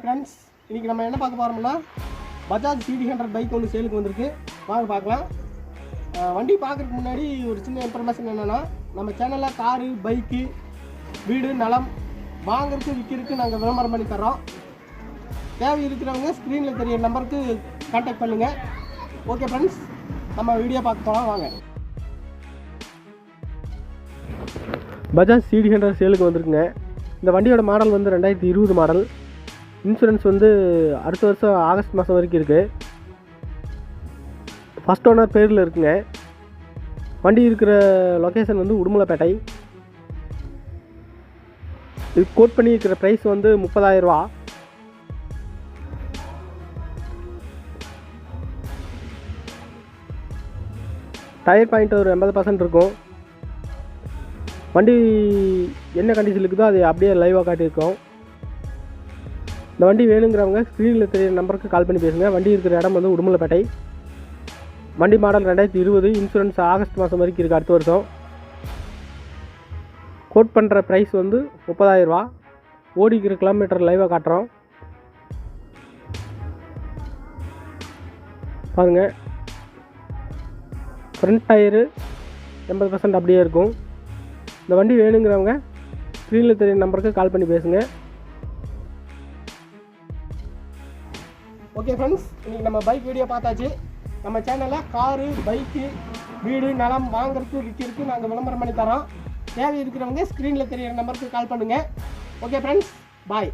Friends இன்றைக்கி நம்ம என்ன பார்க்க போகிறோம்னா பஜாஜ் சிடி ஹண்ட்ரட் பைக் ஒன்று சேலுக்கு வந்திருக்கு. வாங்க பார்க்கலாம். வண்டி பார்க்குறதுக்கு முன்னாடி ஒரு சின்ன இன்ஃபர்மேஷன் என்னென்னா நம்ம சேனலில் காரு பைக்கு வீடு நலம் வாங்குறதுக்கு விற்கிறதுக்கு நாங்கள் விளம்பரம் பண்ணி தரோம் தேவை இருக்கிறவங்க ஸ்க்ரீனில் தெரிய நம்பருக்கு கான்டாக்ட் பண்ணுங்கள் ஓகே ஃப்ரெண்ட்ஸ் நம்ம வீடியோ பார்க்க போகலாம் வாங்க. பஜாஜ் சிடி ஹண்ட்ரட் சேலுக்கு வந்திருக்குங்க. இந்த வண்டியோட மாடல் வந்து ரெண்டாயிரத்தி இருபது மாடல் இன்சூரன்ஸ் வந்து அடுத்த வருஷம் ஆகஸ்ட் மாதம் வரைக்கும் இருக்குது ஃபஸ்ட் ஓனர் பேரில் இருக்குங்க. வண்டி இருக்கிற லொக்கேஷன் வந்து உடுமலைப்பேட்டை. இது கோட் பண்ணி இருக்கிற ப்ரைஸ் வந்து முப்பதாயிரரூவா டயர் பாயிண்ட் ஒரு எண்பது பர்சன்ட் இருக்கும். வண்டி என்ன கண்டிஷன் இருக்குதோ அது அப்படியே லைவாக காட்டியிருக்கோம். இந்த வண்டி வேணுங்கிறவங்க ஸ்க்ரீனில் தெரிய நம்பருக்கு கால் பண்ணி பேசுங்க. வண்டி இருக்கிற இடம் வந்து உடுமலைப்பேட்டை. வண்டி மாடல் ரெண்டாயிரத்தி இருபது இன்சூரன்ஸ் ஆகஸ்ட் மாதம் வரைக்கும் இருக்குது அடுத்த வருஷம். கோட் பண்ணுற ப்ரைஸ் வந்து முப்பதாயிரரூவா ஓடிக்கிற கிலோமீட்டர் லைவாக காட்டுறோம். பாருங்கள் ஃப்ரண்ட் டயரு எண்பது பர்சன்ட் அப்படியே இருக்கும். இந்த வண்டி வேணுங்கிறவங்க ஸ்க்ரீனில் தெரிய நம்பருக்கு கால் பண்ணி பேசுங்கள் ஓகே ஃப்ரெண்ட்ஸ் இன்றைக்கி நம்ம பைக் வீடியோ பார்த்தாச்சு. நம்ம சேனலில் காரு பைக்கு வீடு நலம் வாங்குறதுக்கு விற்கிறதுக்கு நாங்கள் விளம்பரம் பண்ணி தரோம். தேவை இருக்கிறவங்க ஸ்க்ரீனில் தெரியிற நம்பருக்கு கால் பண்ணுங்கள் ஓகே ஃப்ரெண்ட்ஸ் பாய்